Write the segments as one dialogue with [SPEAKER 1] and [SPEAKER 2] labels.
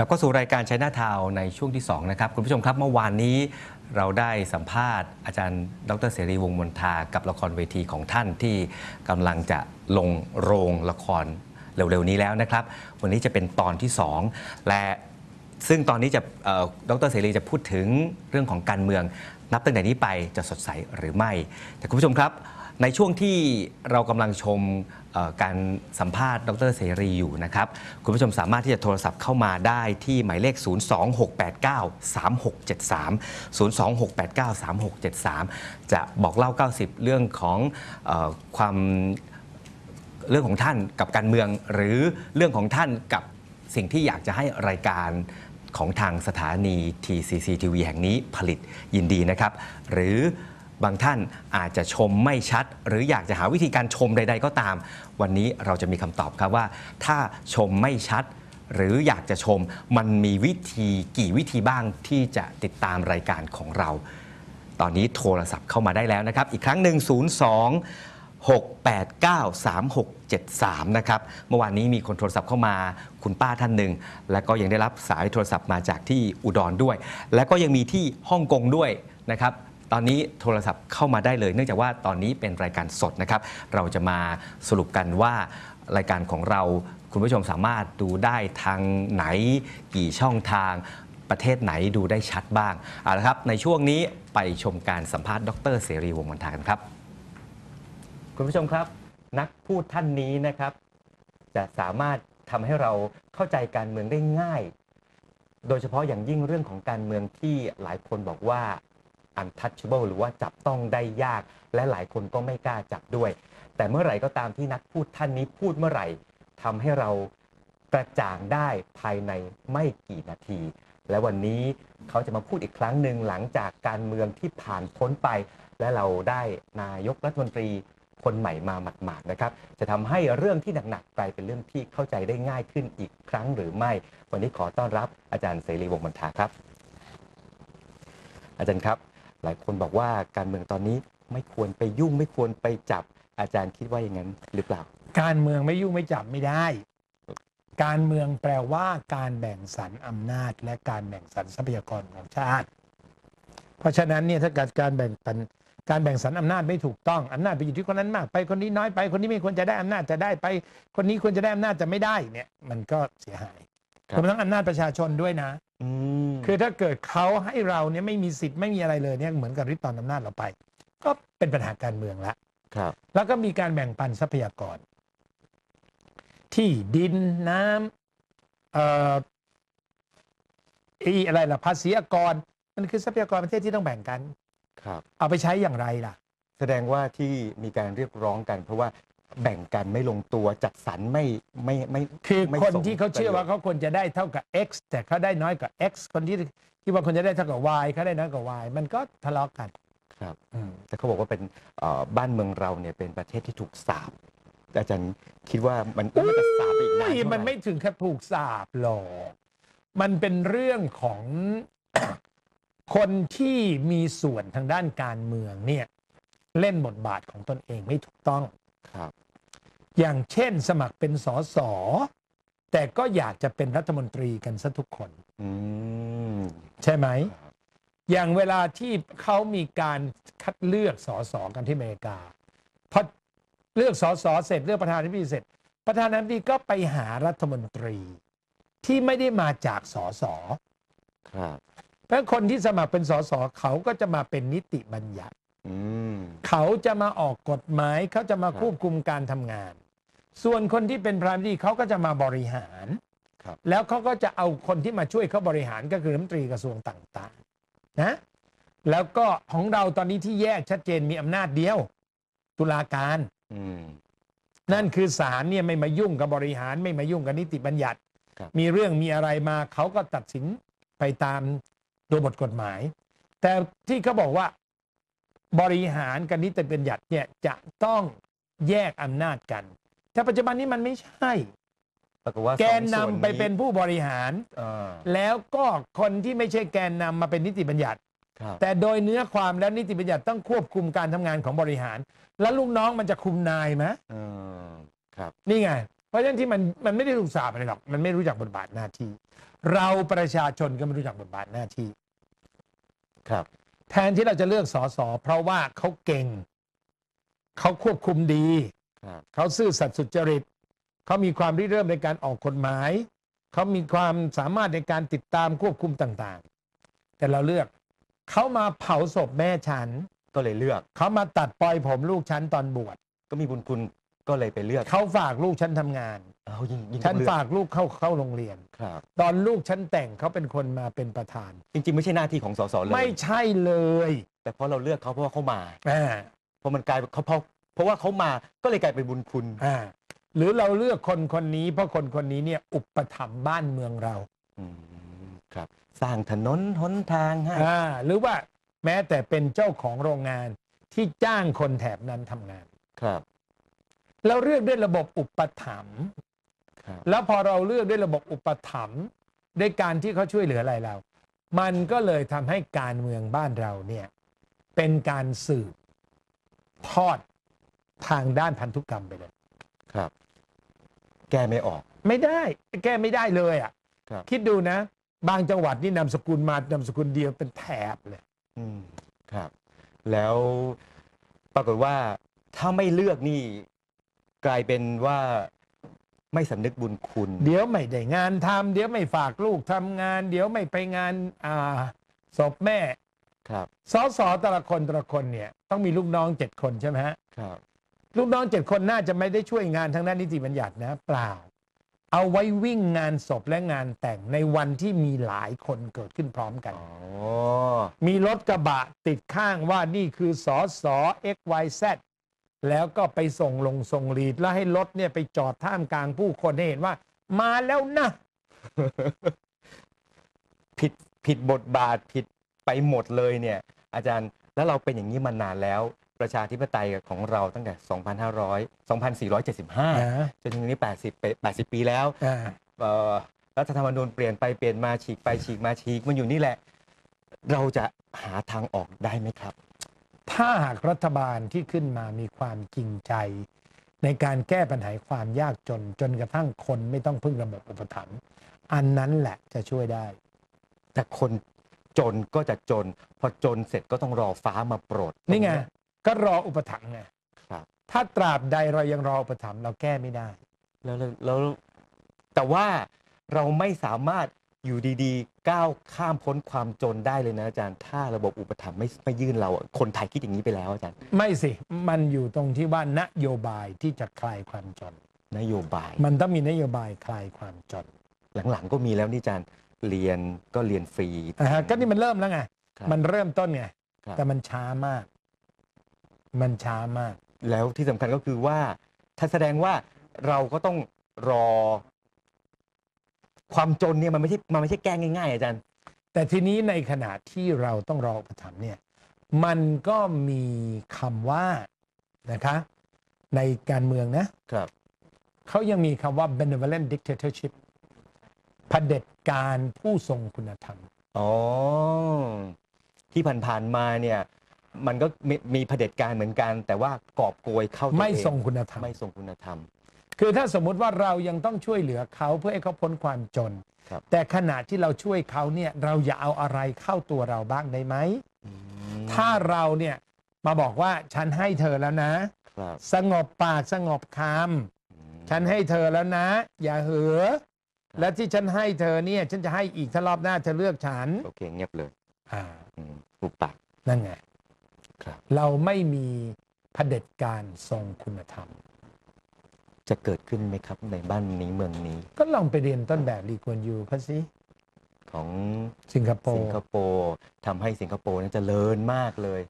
[SPEAKER 1] กลับเข้าสู่รายการใชัยนาทาวในช่วงที่ 2 นะครับ คุณผู้ชมครับเมื่อวานนี้เราได้สัมภาษณ์อาจารย์ ดรเสรีวงศ์มนทากับละครเวทีของท่านที่กำลังจะลงโรงละครเร็วๆนี้แล้วนะครับ วันนี้จะเป็นตอนที่ 2 และซึ่งตอนนี้จะดรเสรีจะพูดถึงเรื่องของการเมือง นับตั้งแต่นี้ไปจะสดใสหรือไม่ แต่คุณผู้ชมครับ ในช่วงที่เรากำลังชมการสัมภาษณ์ดรเสรีอยู่นะครับ คุณผู้ชมสามารถที่จะโทรศัพท์เข้ามาได้ที่หมายเลข 026893673 026893673 จะบอกเล่า 90 เรื่องของอความเรื่องของท่านกับการเมือง หรือเรื่องของท่านกับสิ่งที่อยากจะให้รายการ ของทางสถานี TCCTV แห่งนี้ผลิตยินดีนะครับ หรือบางท่านอาจจะชมไม่ชัด หรืออยากจะหาวิธีการชมใด ๆ ก็ตาม วันนี้เราจะมีคำตอบครับว่า ถ้าชมไม่ชัด หรืออยากจะชมมันมีวิธีกี่วิธีบ้างที่จะติดตามรายการของเรา ตอนนี้โทรศัพท์เข้ามาได้แล้วนะครับ อีกครั้งหนึ่ง02 6893673 นะครับเมื่อวานนี้มีคนโทรศัพท์เข้ามาคุณป้าท่านหนึ่ง และก็ยังได้รับสายโทรศัพท์มาจากที่อุดรด้วย และก็ยังมีที่ฮ่องกงด้วยนะครับตอนนี้โทรศัพท์เข้ามาได้เลย เนื่องจากว่าตอนนี้เป็นรายการสดนะครับ เราจะมาสรุปกันว่ารายการของเราคุณผู้ชมสามารถดูได้ทางไหนกี่ช่องทางประเทศไหนดูได้ชัดบ้างเอาละครับในช่วงนี้ไปชมการสัมภาษณ์ดรเสรีวงศ์มนทากันครับ คุณผู้ชมครับ นักพูดท่านนี้นะครับ จะสามารถทำให้เราเข้าใจการเมืองได้ง่าย โดยเฉพาะอย่างยิ่งเรื่องของการเมืองที่หลายคนบอกว่า untouchable หรือว่าจับต้องได้ยาก และหลายคนก็ไม่กล้าจับด้วย แต่เมื่อไหร่ก็ตามที่นักพูดท่านนี้พูดเมื่อไหร่ทำให้เรากระจ่างได้ภายในไม่กี่นาที และวันนี้เขาจะมาพูดอีกครั้งหนึ่งหลังจากการเมืองที่ผ่านพ้นไป และเราได้นายกรัฐมนตรี คนใหม่มาหมาดๆนะครับ จะทำให้เรื่องที่หนักๆกลายเป็นเรื่องที่เข้าใจได้ง่ายขึ้นอีกครั้งหรือไม่ วันนี้ขอต้อนรับอาจารย์เสรีวงศ์มนทาครับ อาจารย์ครับ หลายคนบอกว่าการเมืองตอนนี้ไม่ควรไปยุ่งไม่ควรไปจับ อาจารย์คิดว่าอย่างนั้นหรือเปล่า
[SPEAKER 2] การเมืองไม่ยุ่งไม่จับไม่ได้ การเมืองแปลว่าการแบ่งสรรอำนาจ และการแบ่งสรรทรัพยากรของชาติ เพราะฉะนั้นเนี่ยถ้าเกิดการแบ่งปัน การแบ่งสรรอำนาจไม่ถูกต้องอำนาจไปอยู่ที่คนนั้นมาก ไปคนนี้น้อยไป คนนี้ไม่ควรจะได้อำนาจจะได้ไป คนนี้ควรจะได้อำนาจจะไม่ได้เนี่ยมันก็เสียหาย
[SPEAKER 1] ครับ
[SPEAKER 2] รวมทั้งอำนาจประชาชนด้วยนะ
[SPEAKER 1] อืม
[SPEAKER 2] คือถ้าเกิดเขาให้เราเนี่ยไม่มีสิทธิ์ไม่มีอะไรเลยเนี่ยเหมือนกับริดตอนอำนาจเราไป ก็เป็นปัญหาการเมืองละ
[SPEAKER 1] ครับ
[SPEAKER 2] แล้วก็มีการแบ่งปันทรัพยากร ที่ดินน้ำเอ่ออีอะไรล่ะภาษีอากรมันคือทรัพยากรประเทศที่ต้องแบ่งกัน
[SPEAKER 1] ครับ
[SPEAKER 2] เอาไปใช้อย่างไรล่ะ
[SPEAKER 1] แสดงว่าที่มีการเรียกร้องกัน เพราะว่าแบ่งกันไม่ลงตัวจัดสรรไม่ไม่ไม่
[SPEAKER 2] คือ
[SPEAKER 1] ไม่
[SPEAKER 2] คน
[SPEAKER 1] สม
[SPEAKER 2] ที่เขาเชื่อว่า
[SPEAKER 1] ประโยชน์
[SPEAKER 2] เขาควรจะได้เท่ากับ x แต่เขาได้น้อยกว่า x คนที่คิดว่าคนจะได้เท่ากับ y เขาได้น้อยกว่า y มันก็ทะเลาะกัน
[SPEAKER 1] ครับ
[SPEAKER 2] อืม
[SPEAKER 1] แต่เขาบอกว่าเป็นเอ่อบ้านเมืองเราเนี่ยเป็นประเทศที่ถูกสาบอาจารย์คิดว่ามันแล้วมันจะสาบไปอีกนาน
[SPEAKER 2] ไม่
[SPEAKER 1] เท่าไหร่
[SPEAKER 2] มันไม่ถึงกับถูกสาบหรอก มันเป็นเรื่องของ คนที่มีส่วนทางด้านการเมืองเนี่ยเล่นบทบาทของตนเองไม่ถูกต้อง
[SPEAKER 1] ครับ
[SPEAKER 2] อย่างเช่นสมัครเป็นสสแต่ก็อยากจะเป็นรัฐมนตรีกันซะทุกคน
[SPEAKER 1] อืม
[SPEAKER 2] ใช่ไหม
[SPEAKER 1] ครับ
[SPEAKER 2] อย่างเวลาที่เขามีการคัดเลือกสสกันที่อเมริกาพอเลือกสสเสร็จเลือกประธานาธิบดีเสร็จ ประธานาธิบดีก็ไปหารัฐมนตรีที่ไม่ได้มาจากสส
[SPEAKER 1] ครับ
[SPEAKER 2] เพราะคนที่สมัครเป็นสสเขาก็จะมาเป็นนิติบัญญัติ
[SPEAKER 1] อืม
[SPEAKER 2] เขาจะมาออกกฎหมายเขาจะมา
[SPEAKER 1] ครับ
[SPEAKER 2] ควบคุมการทำงาน ส่วนคนที่เป็นพรามดีเขาก็จะมาบริหาร
[SPEAKER 1] ครับ
[SPEAKER 2] แล้วเขาก็จะเอาคนที่มาช่วยเขาบริหารก็คือรัฐมนตรีกระทรวงต่างๆนะแล้วก็ของเราตอนนี้ที่แยกชัดเจนมีอำนาจเดียว ตุลาการ
[SPEAKER 1] อืม
[SPEAKER 2] นั่นคือศาลเนี่ยไม่มายุ่งกับบริหาร ไม่มายุ่งกับนิติบัญญัติ
[SPEAKER 1] ครับ
[SPEAKER 2] มีเรื่องมีอะไรมาเขาก็ตัดสินไปตาม ตัวบทกฎหมาย แต่ที่เขาบอกว่าบริหารกับนิติบัญญัติเนี่ยจะต้องแยกอำนาจกัน แต่ปัจจุบันนี้มันไม่ใช่
[SPEAKER 1] ปรากฏว่า
[SPEAKER 2] แกน
[SPEAKER 1] สอง
[SPEAKER 2] นำ
[SPEAKER 1] ส่ว
[SPEAKER 2] ไปเป็นผู้บริหาร
[SPEAKER 1] อ่า
[SPEAKER 2] แล้วก็คนที่ไม่ใช่แกนนำมาเป็นนิติบัญญัติ
[SPEAKER 1] ครับ
[SPEAKER 2] แต่โดยเนื้อความแล้วนิติบัญญัติต้องควบคุมการทำงานของบริหาร แล้วลูกน้องมันจะคุมนายไหม
[SPEAKER 1] เออครับ
[SPEAKER 2] นี่ไง เพราะฉะนั้นที่มันมันไม่ได้ถูกสาบอะไรหรอก มันไม่รู้จักบทบาทหน้าที่ เราประชาชนก็ไม่รู้จักบทบาทหน้าที่
[SPEAKER 1] ครับ
[SPEAKER 2] แทนที่เราจะเลือกสอสอเพราะว่าเขาเก่ง เขาควบคุมดี
[SPEAKER 1] ครับ
[SPEAKER 2] เขาซื่อสัตย์สุจริต เขามีความริเริ่มในการออกกฎหมาย เขามีความสามารถในการติดตามควบคุมต่างๆ แต่เราเลือก เขามาเผาศพแม่ฉัน
[SPEAKER 1] ก็เลยเลือก
[SPEAKER 2] เขามาตัดปล่อยผมลูกฉันตอนบวช
[SPEAKER 1] ก็มีบุญคุณ ก็เลยไปเลือก
[SPEAKER 2] เขาฝากลูกฉันทำงาน
[SPEAKER 1] เอายิ่งยิ่ง
[SPEAKER 2] ฉัน
[SPEAKER 1] ต้องเลือก
[SPEAKER 2] ฝากลูกเข้าเข้าโรงเรียน
[SPEAKER 1] ครับ
[SPEAKER 2] ตอนลูกฉันแต่งเขาเป็นคนมาเป็นประธาน
[SPEAKER 1] จริงๆ ไม่ใช่หน้าที่ของสสเลย
[SPEAKER 2] ไม่ใช่เลย
[SPEAKER 1] แต่เพราะเราเลือกเขาเพราะว่าเขามา
[SPEAKER 2] อ่า
[SPEAKER 1] เพราะมันกลายเป็นเขาเพราะเพราะว่าเขามาก็เลยกลายเป็นบุญคุณ
[SPEAKER 2] อ่าหรือเราเลือกคนคนนี้ เพราะคนคนนี้เนี่ยอุปถัมภ์บ้านเมืองเรา
[SPEAKER 1] อืมครับ สร้างถนนหนทางให้
[SPEAKER 2] อ่าหรือว่าแม้แต่เป็นเจ้าของโรงงานที่จ้างคนแถบนั้นทำงาน
[SPEAKER 1] ครับ
[SPEAKER 2] เราเลือกด้วยระบบอุปถัมภ์
[SPEAKER 1] ครับ
[SPEAKER 2] แล้วพอเราเลือกด้วยระบบอุปถัมภ์ด้วยการที่เขาช่วยเหลืออะไรเรา มันก็เลยทำให้การเมืองบ้านเราเนี่ยเป็นการสืบทอดทางด้านพันธุกรรมไปเลย
[SPEAKER 1] ครับ แก้ไม่ออก
[SPEAKER 2] ไม่ได้ แก้ไม่ได้เลยอะ
[SPEAKER 1] ครับ
[SPEAKER 2] คิดดูนะ บางจังหวัดนี่นามสกุลมานามสกุลเดียวเป็นแถบเลย
[SPEAKER 1] อืมครับ แล้วปรากฏว่าถ้าไม่เลือกนี่ กลายเป็นว่าไม่สำนึกบุญคุณ
[SPEAKER 2] เดี๋ยวไม่ได้งานทำเดี๋ยวไม่ฝากลูกทำงาน เดี๋ยวไม่ไปงานอ่าศพแม่
[SPEAKER 1] ครับ
[SPEAKER 2] สอสอแต่ละคนแต่ละคนเนี่ยต้องมีลูกน้องเจ็ดคนใช่ไหมฮะ
[SPEAKER 1] ครับ
[SPEAKER 2] ลูกน้องเจ็ดคนน่าจะไม่ได้ช่วยงานทางด้านนิติบัญญัตินะเปล่า เอาไว้วิ่งงานศพและงานแต่งในวันที่มีหลายคนเกิดขึ้นพร้อมกัน
[SPEAKER 1] อ๋อ
[SPEAKER 2] มีรถกระบะติดข้างว่านี่คือสอสอ XYZ แล้วก็ไปส่งลงส่งลีดแล้วให้รถเนี่ยไปจอดท่ามกลางผู้คนให้เห็นว่า มาแล้วนะ
[SPEAKER 1] ผิดผิดบทบาทผิดไปหมดเลยเนี่ย อาจารย์แล้วเราเป็นอย่างนี้มานานแล้ว ประชาธิปไตยของเราตั้งแต่ 2,500 2,475
[SPEAKER 2] นะ
[SPEAKER 1] จนถึงนี้ 80ไป80 ปีแล้ว
[SPEAKER 2] อ่า
[SPEAKER 1] เอ่อรัฐธรรมนูญเปลี่ยนไปเปลี่ยนมาฉีกไปฉีกมาฉีกมันอยู่นี่แหละ เราจะหาทางออกได้ไหมครับ
[SPEAKER 2] ถ้าหากรัฐบาลที่ขึ้นมามีความจริงใจ ในการแก้ปัญหาความยากจน จนกระทั่งคนไม่ต้องพึ่งระบบอุปถัมภ์อันนั้นแหละจะช่วยได้
[SPEAKER 1] แต่คนจนก็จะจน พอจนเสร็จก็ต้องรอฟ้ามาโปรด
[SPEAKER 2] นี่ไงก็รออุปถัมภ์ไง
[SPEAKER 1] ครับ
[SPEAKER 2] ถ้าตราบใดเรายังรออุปถัมภ์เราแก้ไม่ได้
[SPEAKER 1] แล้วแล้วแล้วแต่ว่าเราไม่สามารถ อยู่ดีๆ ก้าวข้ามพ้นความจนได้เลยนะอาจารย์ ถ้าระบบอุปถัมภ์ไม่ไม่ยื่นเราอะคนไทยคิดอย่างนี้ไปแล้วอาจารย์
[SPEAKER 2] ไม่สิ มันอยู่ตรงที่ว่านโยบายที่จะคลายความจน
[SPEAKER 1] นโยบาย
[SPEAKER 2] มันต้องมีนโยบายคลายความจน
[SPEAKER 1] หลังๆ ก็มีแล้วนี่อาจารย์เรียนก็เรียนฟรี
[SPEAKER 2] อ่าฮะก็นี่มันเริ่มแล้วไง
[SPEAKER 1] ครับ
[SPEAKER 2] มันเริ่มต้นไง
[SPEAKER 1] ครับ
[SPEAKER 2] แต่มันช้ามาก มันช้ามาก
[SPEAKER 1] แล้วที่สำคัญก็คือว่า ถ้าแสดงว่าเราก็ต้องรอ ความจนเนี่ยมันไม่ใช่มันไม่ใช่แก้ง่ายๆอาจารย์
[SPEAKER 2] แต่ทีนี้ในขณะที่เราต้องรออุปถัมภ์เนี่ยมันก็มีคำว่านะคะ ในการเมืองนะครับ เขายังมีคำว่า benevolent dictatorship เผด็จการผู้ทรงคุณธรรม
[SPEAKER 1] อ๋อ ที่ผ่านๆมาเนี่ย มันก็มีมีเผด็จการเหมือนกัน แต่ว่ากอบโกยเข้าตัว
[SPEAKER 2] ไม่
[SPEAKER 1] เอง
[SPEAKER 2] ทรงคุณธรรม
[SPEAKER 1] ไม่ทรงคุณธรรม
[SPEAKER 2] คือถ้าสมมุติว่าเรายังต้องช่วยเหลือเขาเพื่อให้เขาพ้นความจน
[SPEAKER 1] ครับ
[SPEAKER 2] แต่ขณะที่เราช่วยเขาเนี่ยเราอย่าเอาอะไรเข้าตัวเราบ้างได้ไหม
[SPEAKER 1] อืม
[SPEAKER 2] ถ้าเราเนี่ยมาบอกว่าฉันให้เธอแล้วนะ
[SPEAKER 1] ครับ
[SPEAKER 2] สงบปากสงบคำ
[SPEAKER 1] อืม
[SPEAKER 2] ฉันให้เธอแล้วนะ อย่าเหือ และที่ฉันให้เธอเนี่ยฉันจะให้อีกถ้ารอบหน้าเธอเลือกฉัน
[SPEAKER 1] โอเคเงียบเลย
[SPEAKER 2] อ่า
[SPEAKER 1] อืมปุบปาก
[SPEAKER 2] นั่นไง
[SPEAKER 1] ครับ
[SPEAKER 2] เราไม่มีเผด็จการทรงคุณธรรม
[SPEAKER 1] จะเกิดขึ้นไหมครับในบ้านนี้เมืองนี้
[SPEAKER 2] ก็ลองไปเรียนต้นแบบลีกวนยูเขาสิ
[SPEAKER 1] ของ
[SPEAKER 2] สิงคโป
[SPEAKER 1] สิง
[SPEAKER 2] ร์
[SPEAKER 1] คโปร์ทำให้สิงคโปร์นั้นเจริญมากเลย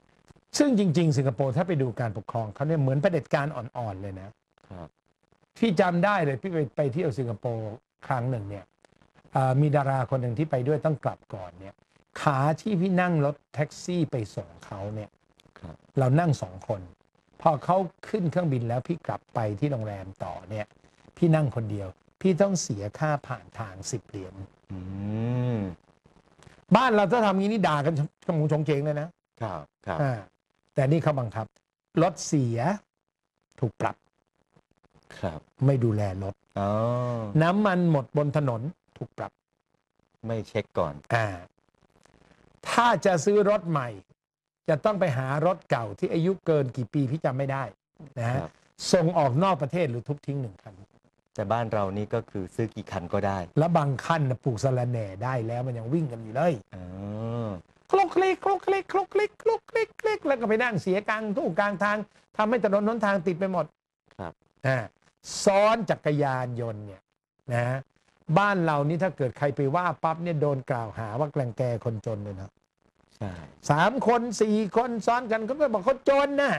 [SPEAKER 2] ซึ่งจริง ๆ สิงคโปร์ถ้าไปดูการปกครองเขาเนี่ยเหมือนเผด็จการอ่อนๆเลยนะ
[SPEAKER 1] ครับ
[SPEAKER 2] พี่จำได้เลยพี่ไปไปเที่ยวสิงคโปร์ครั้งหนึ่งเนี่ยอ่ามีดาราคนหนึ่งที่ไปด้วยต้องกลับก่อนเนี่ยขาที่พี่นั่งรถแท็กซี่ไปส่งเขาเนี่ย
[SPEAKER 1] ครับ
[SPEAKER 2] เรานั่งสองคน พอเขาขึ้นเครื่องบินแล้วพี่กลับไปที่โรงแรมต่อเนี่ย พี่นั่งคนเดียว พี่ต้องเสียค่าผ่านทางสิบเหรียญ
[SPEAKER 1] อืม
[SPEAKER 2] บ้านเราถ้าทำงี้นี่ด่ากันขมงชงเชงเลยนะครับ
[SPEAKER 1] ครับ
[SPEAKER 2] อ่าแต่นี่เขาบังคับรถเสียถูกปรับ
[SPEAKER 1] ครับ
[SPEAKER 2] ไม่ดูแลรถ
[SPEAKER 1] อ๋อ
[SPEAKER 2] น้ำมันหมดบนถนนถูกปรับ
[SPEAKER 1] ไม่เช็คก่อน
[SPEAKER 2] อ่า ถ้าจะซื้อรถใหม่ จะต้องไปหารถเก่าที่อายุเกินกี่ปีพี่จำไม่ได้นะฮะ
[SPEAKER 1] ครับ
[SPEAKER 2] ส่งออกนอกประเทศหรือทุบทิ้งหนึ่งคัน
[SPEAKER 1] แต่บ้านเรานี่ก็คือซื้อกี่คันก็ได้
[SPEAKER 2] แล้วบางคันนะปลูกสะระแหน่ได้แล้วมันยังวิ่งกันอยู่เลย
[SPEAKER 1] อ๋อ
[SPEAKER 2] คลุกคลิกคลุกคลิกคลุกคลิกคลุกคลิกคลิกแล้วก็ไปนั่งเสียกลางทุ่งกลางทางทำให้ถนนหนทางติดไปหมด
[SPEAKER 1] ครับ
[SPEAKER 2] อ่าซ้อนจักรยานยนต์เนี่ยนะบ้านเรานี่ถ้าเกิดใครไปว่าปั๊บเนี่ยโดนกล่าวหาว่าแกล้งแกคนจนเลยนะ
[SPEAKER 1] ใช่
[SPEAKER 2] สามคนสี่คนซ้อนกันเขาก็บอกเขาจนน่ะ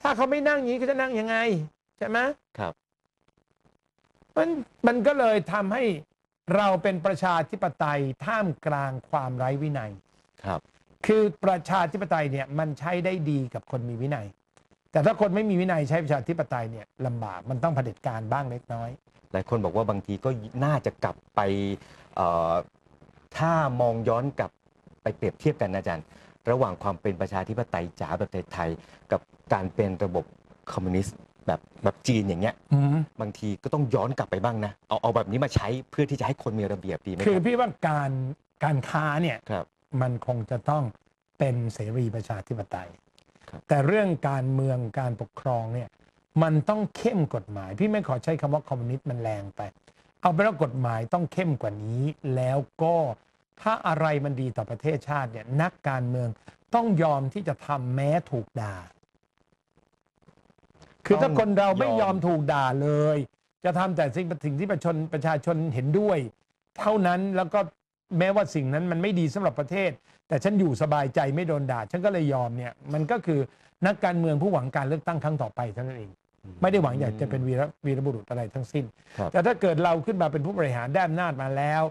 [SPEAKER 2] ถ้าเขาไม่นั่งอย่างนี้เขาจะนั่งยังไง ใช่ไหม
[SPEAKER 1] ครับ
[SPEAKER 2] มันมันก็เลยทำให้เราเป็นประชาธิปไตยท่ามกลางความไร้วินัย
[SPEAKER 1] ครับ
[SPEAKER 2] คือประชาธิปไตยเนี่ยมันใช้ได้ดีกับคนมีวินัย แต่ถ้าคนไม่มีวินัยใช้ประชาธิปไตยเนี่ยลำบากมันต้องเผด็จการบ้างเล็กน้อย
[SPEAKER 1] หลายคนบอกว่าบางทีก็น่าจะกลับไปเอ่อถ้ามองย้อนกลับ ไปเปรียบเทียบกันนะอาจารย์ ระหว่างความเป็นประชาธิปไตยจ๋าแบบไทยๆกับการเป็นระบบคอมมิวนิสต์แบบแบบจีนอย่างเงี้ยบางทีก็ต้องย้อนกลับไปบ้างนะเอาเอาแบบนี้มาใช้เพื่อที่จะให้คนมีระเบียบดีไหม
[SPEAKER 2] คือ
[SPEAKER 1] รับ
[SPEAKER 2] พี่ว่าการการค้าเนี่ย
[SPEAKER 1] ครับ
[SPEAKER 2] มันคงจะต้องเป็นเสรีประชาธิปไตย
[SPEAKER 1] ครับ
[SPEAKER 2] แต่เรื่องการเมืองการปกครองเนี่ยมันต้องเข้มกฎหมาย พี่ไม่ขอใช้คำว่าคอมมิวนิสต์มันแรงไป เอาเป็นว่ากฎหมายต้องเข้มกว่านี้แล้วก็ ถ้าอะไรมันดีต่อประเทศชาติเนี่ยนักการเมืองต้องยอมที่จะทำแม้ถูกด่า คือถ้าคนเราไม่ยอมถูกด่าเลย จะทำแต่สิ่งสิ่งที่ประชาชนประชาชนเห็นด้วย เท่านั้นแล้วก็แม้ว่าสิ่งนั้นมันไม่ดีสำหรับประเทศ แต่ฉันอยู่สบายใจไม่โดนด่า ฉันก็เลยยอมเนี่ยมันก็คือนักการเมืองผู้หวังการเลือกตั้งครั้งต่อไปเท่านั้นเองไม่ได้หวังอยากจะเป็นวีรวีรบุรุษอะไรทั้งสิ้น
[SPEAKER 1] ครับ
[SPEAKER 2] แต่ถ้าเกิดเราขึ้นมาเป็นผู้บริหารได้อำนาจมาแล้ว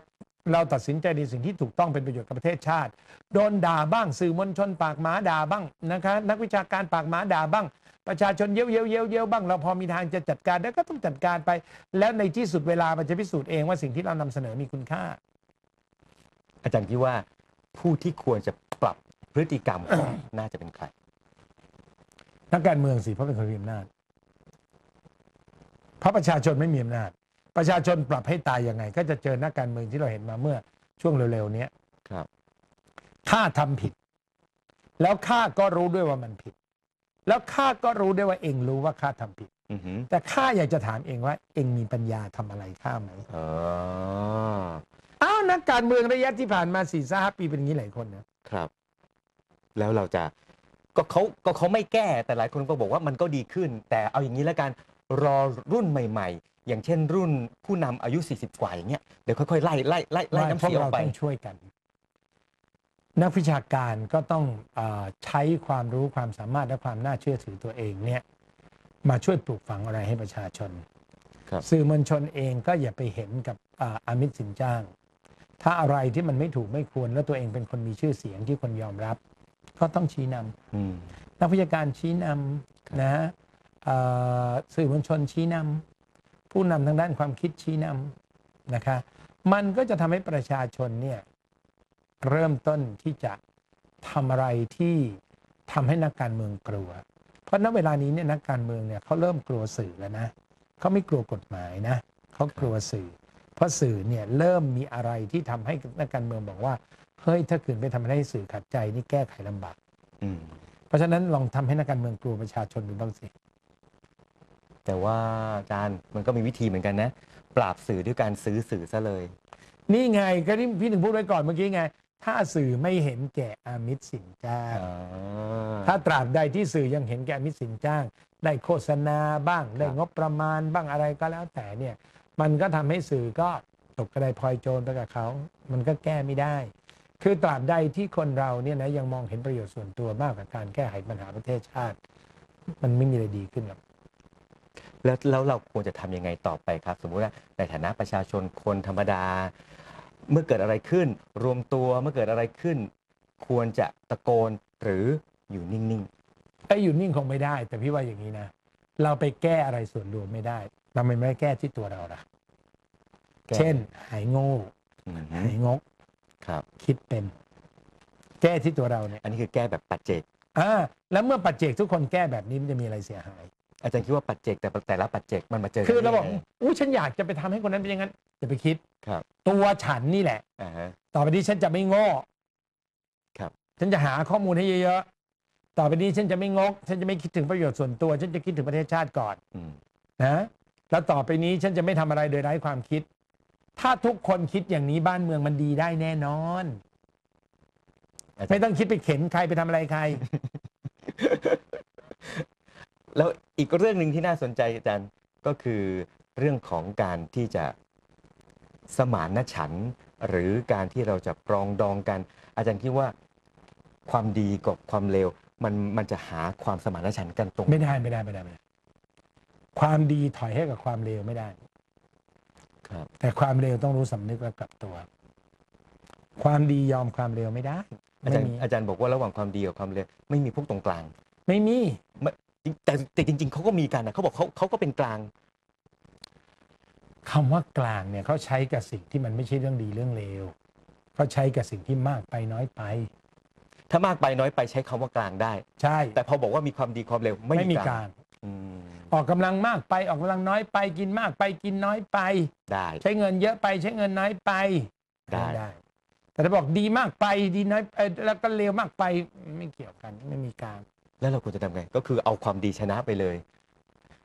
[SPEAKER 2] เราตัดสินใจในสิ่งที่ถูกต้องเป็นประโยชน์กับประเทศชาติ โดนด่าบ้างสื่อมวลชนปากหมาด่าบ้างนะคะนักวิชาการปากหมาด่าบ้าง ประชาชนเย้ยวเย้ยวเย้ยวเย้ยวบ้างเราพอมีทางจะจัดการได้ก็ต้องจัดการไป แล้วในที่สุดเวลามันจะพิสูจน์เองว่าสิ่งที่เรานำเสนอมีคุณค่า
[SPEAKER 1] อาจารย์คิดว่าผู้ที่ควรจะปรับพฤติกรรมน่าจะเป็นใคร
[SPEAKER 2] นักการเมืองสิเพราะเป็นคนมีอำนาจเพราะประชาชนไม่มีอำนาจ ประชาชนปรับให้ตายยังไง ก็จะเจอนักการเมืองที่เราเห็นมาเมื่อช่วงเร็วๆเนี้ย
[SPEAKER 1] ครับ
[SPEAKER 2] ข้าทำผิด แล้วข้าก็รู้ด้วยว่ามันผิด แล้วข้าก็รู้ด้วยว่าเองรู้ว่าข้าทำผิด
[SPEAKER 1] อือหือ
[SPEAKER 2] แต่ข้าอยากจะถามเองว่า เองมีปัญญาทำอะไรข้าไหม
[SPEAKER 1] อ๋อ
[SPEAKER 2] อ้าวนักการเมืองระยะที่ผ่านมาสี่ห้าปีเป็นอย่างนี้หลายคนนะ
[SPEAKER 1] ครับ แล้วเราจะก็เขาก็เขาไม่แก้แต่หลายคนก็บอกว่ามันก็ดีขึ้น แต่เอาอย่างนี้แล้วกันรอรุ่นใหม่ๆอย่างเช่นรุ่นผู้นำอายุ 40 กว่าอย่างเงี้ยเดี๋ยวค่อยๆไล่ไล่ไล่ไล่น้ำ
[SPEAKER 2] พวก
[SPEAKER 1] เสียอ
[SPEAKER 2] เรา
[SPEAKER 1] อกไป
[SPEAKER 2] ต้องช่วยกัน นักวิชาการก็ต้องเออใช้ความรู้ความสามารถและความน่าเชื่อถือตัวเองเนี่ย มาช่วยปลูกฝังอะไรให้ประชาชน
[SPEAKER 1] ครับ
[SPEAKER 2] สื่อมวลชนเองก็อย่าไปเห็นกับอ่าอามิตรสินจ้าง ถ้าอะไรที่มันไม่ถูกไม่ควรแล้วตัวเองเป็นคนมีชื่อเสียงที่คนยอมรับ ก็ต้องชี้นำ
[SPEAKER 1] อืม
[SPEAKER 2] นักวิชาการชี้นำนะฮะเอ่อสื่อมวลชนชี้นำ ผู้นำทางด้านความคิดชี้นำนะคะมันก็จะทำให้ประชาชนเนี่ยเริ่มต้นที่จะทำอะไรที่ทำให้นักการเมืองกลัว เพราะณเวลานี้เนี่ยนักการเมืองเนี่ยเขาเริ่มกลัวสื่อแล้วนะเขาไม่กลัวกฎหมายนะเขากลัวสื่อ เพราะสื่อเนี่ยเริ่มมีอะไรที่ทำให้นักการเมืองบอกว่าเฮ้ยถ้าขืนไปทำให้สื่อขัดใจนี่แก้ไขลำบาก
[SPEAKER 1] อืม
[SPEAKER 2] เพราะฉะนั้นลองทำให้นักการเมืองกลัวประชาชนดูบ้างสิ
[SPEAKER 1] แต่ว่าอาจารย์มันก็มีวิธีเหมือนกันนะ ปราบสื่อด้วยการซื้อสื่อซะเลย
[SPEAKER 2] นี่ไงก็ที่พี่ถึงพูดไว้ก่อนเมื่อกี้ไง ถ้าสื่อไม่เห็นแก่อามิตรสินจ้าง
[SPEAKER 1] อ่า
[SPEAKER 2] ถ้าตราบใดที่สื่อยังเห็นแก่อามิตรสินจ้าง ได้โฆษณาบ้างได้งบประมาณบ้างอะไรก็แล้วแต่เนี่ย มันก็ทำให้สื่อก็ตกกระไดพลอยโจรไปกับเขา มันก็แก้ไม่ได้ คือตราบใดที่คนเราเนี่ยนะยังมองเห็นประโยชน์ส่วนตัวมากกว่าการแก้ไขปัญหาประเทศชาติ มันไม่มีอะไรดีขึ้นหรอก
[SPEAKER 1] แล้วแล้วเราควรจะทำยังไงต่อไปครับ สมมุติว่าในฐานะประชาชนคนธรรมดา เมื่อเกิดอะไรขึ้น รวมตัวเมื่อเกิดอะไรขึ้น ควรจะตะโกนหรืออยู่นิ่ง
[SPEAKER 2] ไอ้อยู่นิ่งคงไม่ได้ แต่พี่ว่าอย่างนี้นะ เราไปแก้อะไรส่วนรวมไม่ได้เราไม่ได้แก้ที่ตัวเราละ
[SPEAKER 1] ๆแก้
[SPEAKER 2] เช่น หายโง่
[SPEAKER 1] อืม
[SPEAKER 2] หายงก
[SPEAKER 1] ครับ
[SPEAKER 2] คิดเป็น แก้ที่ตัวเราเนี่ย
[SPEAKER 1] อันนี้คือแก้แบบปัจเจก
[SPEAKER 2] อ่าแล้วเมื่อปัจเจกทุกคนแก้แบบนี้มันจะมีอะไรเสียหาย
[SPEAKER 1] อาจารย์คิดว่าปัจเจกแต่แต่ละปัจเจกมันมาเจอกัน
[SPEAKER 2] คือเราบอก
[SPEAKER 1] ได้ยังไง
[SPEAKER 2] อู้ฉันอยากจะไปทำให้คนนั้นเป็นอย่างนั้นอย่าไปคิด
[SPEAKER 1] ครับ
[SPEAKER 2] ตัวฉันนี่แหละ
[SPEAKER 1] อ่าฮะ
[SPEAKER 2] ต่อไปนี้ฉันจะไม่โง่
[SPEAKER 1] ครับ
[SPEAKER 2] ฉันจะหาข้อมูลให้เยอะๆ ต่อไปนี้ฉันจะไม่งก ฉันจะไม่คิดถึงประโยชน์ส่วนตัว ฉันจะคิดถึงประเทศชาติก่อน
[SPEAKER 1] อืม
[SPEAKER 2] นะ แล้วต่อไปนี้ฉันจะไม่ทำอะไรโดยไร้ความคิด ถ้าทุกคนคิดอย่างนี้บ้านเมืองมันดีได้แน่นอน
[SPEAKER 1] อาจาร
[SPEAKER 2] ไม่
[SPEAKER 1] ย์
[SPEAKER 2] ต้องคิดไปเข็นใครไปทำอะไรใคร
[SPEAKER 1] แล้วอีกเรื่องหนึ่งที่น่าสนใจอาจารย์ก็คือเรื่องของการที่จะสมานฉันท์หรือการที่เราจะปรองดองกัน อาจารย์คิดว่าความดีกับความเลวมันมันจะหาความสมานฉันท์กันตรง
[SPEAKER 2] ไม่ได้ไม่ได้ไม่ได้ไม่ได้ ความดีถอยให้กับความเลวไม่ได้
[SPEAKER 1] ครับ
[SPEAKER 2] แต่ความเลวต้องรู้สำนึกและกลับตัว ความดียอมความเลวไม่ได้
[SPEAKER 1] อา
[SPEAKER 2] ไม่
[SPEAKER 1] จารย์
[SPEAKER 2] มี
[SPEAKER 1] อาจารย์บอกว่าระหว่างความดีกับความเลวไม่มีพวกตรงกลาง
[SPEAKER 2] ไม่มี
[SPEAKER 1] แต่แต่จริง ๆเขาก็มีกันนะเขาบอกเขาเขาก็เป็นกลาง
[SPEAKER 2] คำว่ากลางเนี่ยเขาใช้กับสิ่งที่มันไม่ใช่เรื่องดีเรื่องเลวเขาใช้กับสิ่งที่มากไปน้อยไป
[SPEAKER 1] ถ้ามากไปน้อยไปใช้คำว่ากลางได้
[SPEAKER 2] ใช่
[SPEAKER 1] แต่พอบอกว่ามีความดีความเลวไม่
[SPEAKER 2] ไม่มี
[SPEAKER 1] มีก
[SPEAKER 2] ก
[SPEAKER 1] ลา
[SPEAKER 2] ลางง
[SPEAKER 1] อืม
[SPEAKER 2] ออกกำลังมากไปออกกำลังน้อยไปกินมากไปกินน้อยไป
[SPEAKER 1] ได้
[SPEAKER 2] ใช้เงินเยอะไปใช้เงินน้อยไป
[SPEAKER 1] ได้
[SPEAKER 2] ได้ แต่ถ้าบอกดีมากไปดีน้อยเอ่อแล้วก็เลวมากไปไม่เกี่ยวกันไม่มีกลาง
[SPEAKER 1] แล้วเราควรจะทำไง ก็คือเอาความดีชนะไปเลย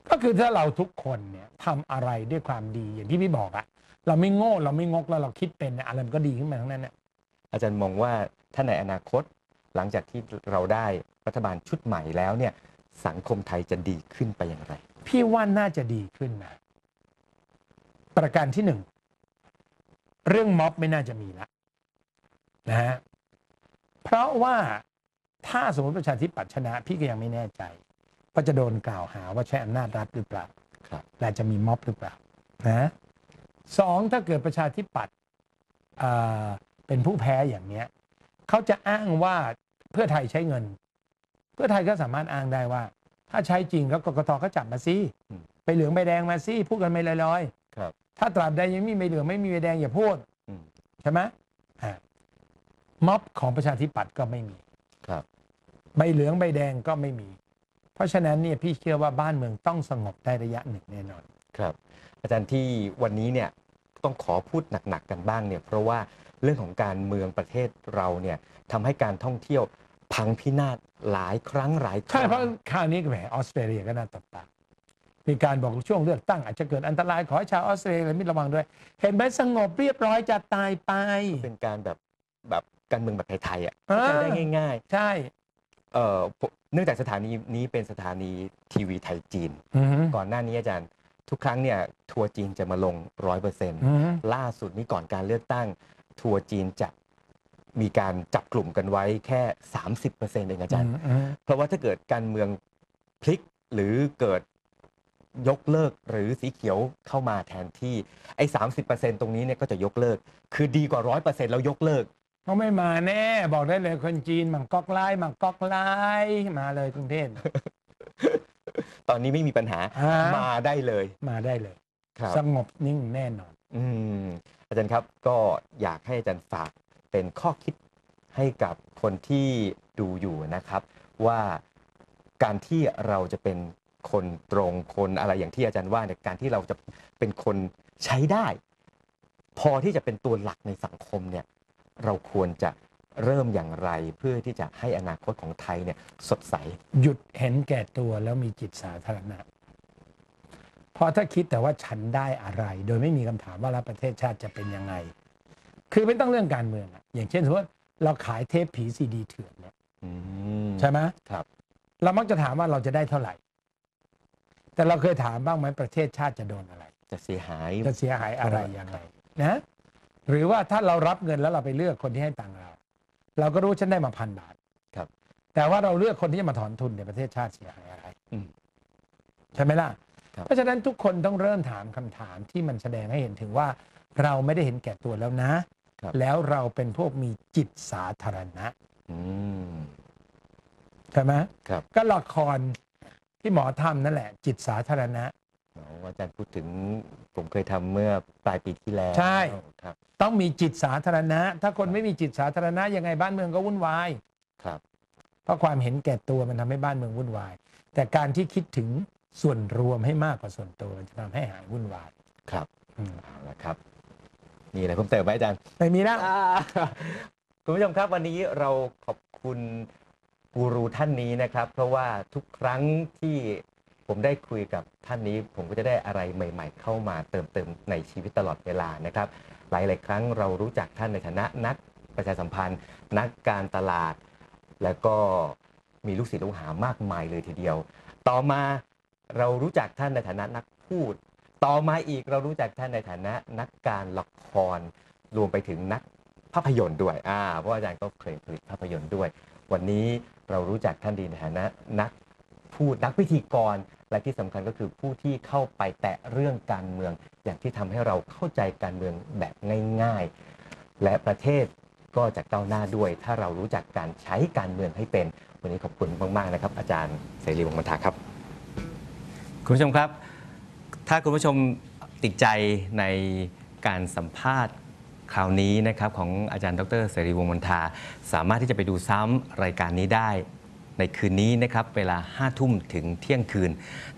[SPEAKER 2] ก็คือถ้าเราทุกคนเนี่ยทำอะไรด้วยความดีอย่างที่พี่บอกอะเราไม่โง่เราไม่งกแล้วเราคิดเป็นเนี่ยอะไรมันก็ดีขึ้นมาทั้งนั้นเนี่ย
[SPEAKER 1] อาจารย์มองว่าถ้าในอนาคตหลังจากที่เราได้รัฐบาลชุดใหม่แล้วเนี่ยสังคมไทยจะดีขึ้นไปอย่างไร
[SPEAKER 2] พี่ว่าน่าจะดีขึ้นนะประการที่หนึ่งเรื่องม็อบไม่น่าจะมีละนะฮะเพราะว่า ถ้าสมมติประชาธิปัตย์ชนะ พี่ก็ยังไม่แน่ใจว่าจะโดนกล่าวหาว่าใช้อำนาจรัฐหรือเปล่า
[SPEAKER 1] ครับ
[SPEAKER 2] และจะมีม็อบหรือเปล่านะสองถ้าเกิดประชาธิปัตย์อ่าเป็นผู้แพ้อย่างเนี้ยเขาจะอ้างว่าเพื่อไทยใช้เงิน เพื่อไทยก็สามารถอ้างได้ว่า ถ้าใช้จริงก็กกตก็จับมาสิ
[SPEAKER 1] อืม
[SPEAKER 2] ไปเหลืองใบแดงมาสิพูดกันไม่ลอย
[SPEAKER 1] ครับ
[SPEAKER 2] ๆถ้าตราบใดยังไม่มีใบเหลืองไม่มีใบแดงอย่าพูด
[SPEAKER 1] อืม
[SPEAKER 2] ใช่ไหมอ่าม็อบของประชาธิปัตย์ก็ไม่มี
[SPEAKER 1] ครับ
[SPEAKER 2] ใบเหลืองใบแดงก็ไม่มี เพราะฉะนั้นเนี่ยพี่เชื่อว่าบ้านเมืองต้องสงบได้ระยะหนึ่งแน่นอน
[SPEAKER 1] ครับ อาจารย์ที่วันนี้เนี่ยต้องขอพูดหนักๆกันบ้างเนี่ยเพราะว่าเรื่องของการเมืองประเทศเราเนี่ยทำให้การท่องเที่ยวพังพินาศหลายครั้งหลายค
[SPEAKER 2] ใช่
[SPEAKER 1] รั้ง
[SPEAKER 2] เพราะคราวนี้ก็แหมออสเตรเลียก็น่าตบตามีการบอกช่วงเลือกตั้งอาจจะเกิดอันตรายขอให้ชาวออสเตรเลียมิระวังด้วย เห็นไหมสงบเรียบร้อยจะตายไป
[SPEAKER 1] เป็นการแบบแบบการเมืองแบบไทยๆอะ
[SPEAKER 2] อ่า
[SPEAKER 1] เข้าใจได้ง่าย
[SPEAKER 2] ใช่
[SPEAKER 1] ๆ เอ่อผมเนื่องจากสถานีนี้เป็นสถานีทีวีไทยจีน
[SPEAKER 2] อืม
[SPEAKER 1] ก่อนหน้านี้อาจารย์ทุกครั้งเนี่ยทัวร์จีนจะมาลงร้อยเปอร์เซ็นต์
[SPEAKER 2] อืม
[SPEAKER 1] ล่าสุดนี้ก่อนการเลือกตั้ง ทัวร์จีนจะมีการจับกลุ่มกันไว้แค่ 30%เองอาจารย์
[SPEAKER 2] อืม
[SPEAKER 1] เพราะว่าถ้าเกิดการเมืองพลิกหรือเกิดยกเลิกหรือสีเขียวเข้ามาแทนที่ไอ้สาตรงนี้เนี่ยก็จะยกเลิก คือดีกว่าร้อยเปอร์เซ็นต์แล้วยกเลิก
[SPEAKER 2] เขาไม่มาแน่ บอกได้เลยคนจีนมังกอกไล่มังกอกไล่มาเลยกรุงเทพ
[SPEAKER 1] ตอนนี้ไม่มีปัญหา
[SPEAKER 2] อ่าม
[SPEAKER 1] มาได้เลย
[SPEAKER 2] มาได้เลย
[SPEAKER 1] ครับ
[SPEAKER 2] สงบนิ่งแน่นอน
[SPEAKER 1] อืมอาจารย์ครับก็อยากให้อาจารย์ฝากเป็นข้อคิดให้กับคนที่ดูอยู่นะครับ ว่าการที่เราจะเป็นคนตรงคนอะไรอย่างที่อาจารย์ว่าเนี่ยการที่เราจะเป็นคนใช้ได้ พอที่จะเป็นตัวหลักในสังคมเนี่ย เราควรจะเริ่มอย่างไรเพื่อที่จะให้อนาคตของไทยเนี่ยสดใส
[SPEAKER 2] หยุดเห็นแก่ตัวแล้วมีจิตสาธารณะ เพราะถ้าคิดแต่ว่าฉันได้อะไร โดยไม่มีคำถามว่าแล้วประเทศชาติจะเป็นยังไง คือไม่ต้องเรื่องการเมืองอะอย่างเช่นสมมติว่าเราขายเทปผีซีดีเถื่อนเนี่ย
[SPEAKER 1] อืม
[SPEAKER 2] ใช่ไหม
[SPEAKER 1] ครับ
[SPEAKER 2] เรามักจะถามว่าเราจะได้เท่าไหร่ แต่เราเคยถามบ้างไหมประเทศชาติจะโดนอะไร
[SPEAKER 1] จะเสียหาย
[SPEAKER 2] จะเสียหายอะไรยังไงนะ หรือว่าถ้าเรารับเงินแล้วเราไปเลือกคนที่ให้ตังค์เรา เราก็รู้ฉันได้มาพันบาท
[SPEAKER 1] ครับ
[SPEAKER 2] แต่ว่าเราเลือกคนที่จะมาถอนทุนในยประเทศชาติเสียหายอะไร
[SPEAKER 1] อืม
[SPEAKER 2] ใช่ไหมล่ะ
[SPEAKER 1] ครับ
[SPEAKER 2] เพราะฉะนั้นทุกคนต้องเริ่มถามคำถามที่มันแสดงให้เห็นถึงว่า เราไม่ได้เห็นแก่ตัวแล้วนะ
[SPEAKER 1] ครับ
[SPEAKER 2] แล้วเราเป็นพวกมีจิตสาธารณะ
[SPEAKER 1] อืม
[SPEAKER 2] ใช่ไหม
[SPEAKER 1] ครับ
[SPEAKER 2] ก็ละครที่หมอทำนั่นแหละ จิตสาธารณะ
[SPEAKER 1] อ๋ออาจารย์พูดถึงผมเคยทำเมื่อปลายปีที่แล้ว
[SPEAKER 2] ใช่
[SPEAKER 1] ครับ
[SPEAKER 2] ต้องมีจิตสาธารณะ ถ้าคนไม่มีจิตสาธารณะยังไงบ้านเมืองก็วุ่นวาย
[SPEAKER 1] ครับ
[SPEAKER 2] เพราะความเห็นแก่ตัวมันทำให้บ้านเมืองวุ่นวาย แต่การที่คิดถึงส่วนรวมให้มากกว่าส่วนตัวมันจะทำให้หายวุ่นวาย
[SPEAKER 1] ครับ
[SPEAKER 2] อืม
[SPEAKER 1] เอาละครับมีอะไรเพิ่มเติมไหมอาจารย์
[SPEAKER 2] ไม่มีแล้ว
[SPEAKER 1] อ่าคุณผู้ชมครับวันนี้เราขอบคุณกูรูท่านนี้นะครับ เพราะว่าทุกครั้งที่ผมได้คุยกับท่านนี้ ผมก็จะได้อะไรใหม่ ๆ เข้ามาเติมเต็มในชีวิตตลอดเวลานะครับ หลาย ๆ ครั้งเรารู้จักท่านในฐานะนักประชาสัมพันธ์ นักการตลาด แล้วก็มีลูกศิษย์ลูกหามากมายเลยทีเดียว ต่อมาเรารู้จักท่านในฐานะนักพูด ต่อมาอีกเรารู้จักท่านในฐานะนักการละคร รวมไปถึงนักภาพยนตร์ด้วยอ่าเพราะอาจารย์ก็เคยผลิตภาพยนตร์ด้วย วันนี้เรารู้จักท่านดีในฐานะนักพูดนักพิธีกร และที่สำคัญก็คือผู้ที่เข้าไปแตะเรื่องการเมือง อย่างที่ทำให้เราเข้าใจการเมืองแบบง่าย ๆ และประเทศก็จะก้าวหน้าด้วย ถ้าเรารู้จักการใช้การเมืองให้เป็น วันนี้ขอบคุณมากๆนะครับ อาจารย์เสรีวงศ์บรรทาครับ คุณผู้ชมครับ ถ้าคุณผู้ชมติดใจในการสัมภาษณ์คราวนี้นะครับของอาจารย์ดรเสรีวงศ์มนทา สามารถที่จะไปดูซ้ำรายการนี้ได้ ในคืนนี้นะครับเวลา5้าทุ่มถึงเที่ยงคืน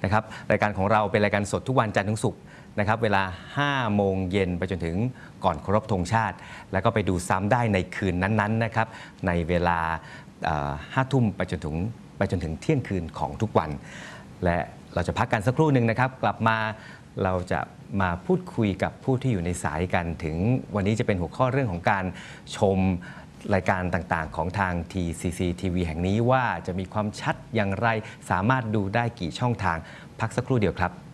[SPEAKER 1] นะครับรายการของเราเป็นรายการสดทุกวันจันทร์ถึงศุกร์นะครับเวลา 5 โมงเย็นไปจนถึงก่อนเคารพธงชาติ แล้วก็ไปดูซ้ำได้ในคืนนั้นๆนะครับในเวลาห้าทุ่มไปจนถึงไปจนถึงเที่ยงคืนของทุกวัน และเราจะพักกันสักครู่หนึ่งนะครับกลับมาเราจะมาพูดคุยกับผู้ที่อยู่ในสายกันถึงวันนี้จะเป็นหัวข้อเรื่องของการชม รายการต่างๆ ของทาง TCC TV แห่งนี้ว่าจะมีความชัดอย่างไร สามารถดูได้กี่ช่องทาง พักสักครู่เดียวครับ